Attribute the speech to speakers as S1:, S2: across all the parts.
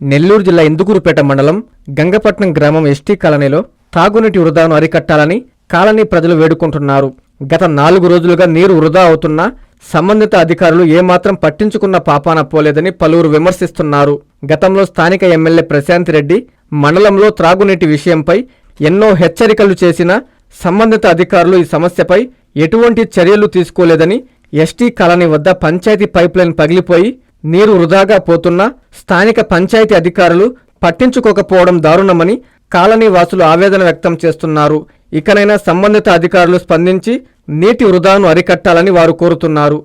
S1: నెల్లూరు జిల్లా ఇందుకూరుపేట మండలం గంగపట్నం గ్రామం ఎస్టీ కాలనీలో తాగునీటి వృధాను అరికట్టాలని కాలనీ ప్రజలు వేడుకుంటున్నారు. గత నాలుగు రోజులుగా నీరు వృధా అవుతున్నా సంబంధిత అధికారులు ఏమాత్రం పట్టించుకున్న పాపాన పోలేదని పలువురు విమర్శిస్తున్నారు. గతంలో స్థానిక ఎమ్మెల్యే ప్రశాంత్ రెడ్డి మండలంలో త్రాగునీటి విషయంపై ఎన్నో హెచ్చరికలు చేసినా సంబంధిత అధికారులు ఈ సమస్యపై ఎటువంటి చర్యలు తీసుకోలేదని ఎస్టీ కాలనీ వద్ద పంచాయతీ పైప్లైన్ పగిలిపోయి నీరు వృధాగా పోతున్నా స్థానిక పంచాయతీ అధికారులు పట్టించుకోకపోవడం దారుణమని కాలనీ వాసులు ఆవేదన వ్యక్తం చేస్తున్నారు. ఇకనైనా సంబంధిత అధికారులు స్పందించి నీటి వృధాను అరికట్టాలని వారు కోరుతున్నారు.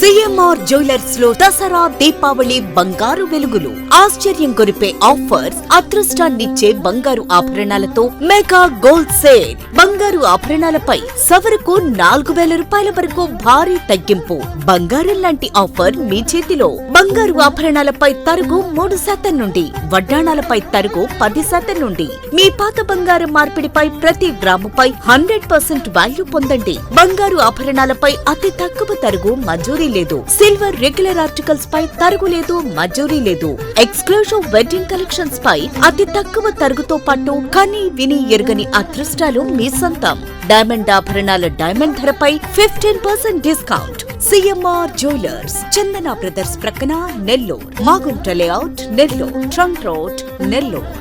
S2: సిఎంఆర్ జ్యువెలర్స్లో దసరా దీపావళి బంగారు వెలుగులు. ఆశ్చర్యం కొరిపే ఆఫర్స్ అదృష్టాన్నిచ్చే బంగారు ఆభరణాలతో మెగా గోల్డ్ సేల్. బంగారు ఆభరణాలపై సవరకు నాలుగు వేల రూపాయల వరకు భారీ తగ్గింపు. బంగారం లాంటి ఆఫర్ మీ చేతిలో. బంగారు ఆభరణాలపై తరుగు మూడు శాతం నుండి వడ్డాణాలపై తరుగు పది శాతం నుండి. మీ పాత బంగారం మార్పిడిపై ప్రతి గ్రాముపై హండ్రెడ్ పర్సెంట్ వాల్యూ పొందండి. బంగారు ఆభరణాలపై అతి తక్కువ తరుగు మంజూరీ లేదు. సిల్వర్ రెగ్యులర్ ఆర్టికల్స్ పై తరుగు లేదు మంజూరీ లేదు. ఎక్స్క్లూజివ్ వెడ్డింగ్ కలెక్షన్స్ పై అతి తక్కువ తరుగుతో పాటు కని విని ఎరుగని అదృష్టాలు మీ సొంతం. డైమండ్ ఆభరణాల డైమండ్ ధరపై fifteen percent discount. CMR jewellers Chandana brothers ప్రక్కన Nellore Magunta layout Nellore trunk road Nellore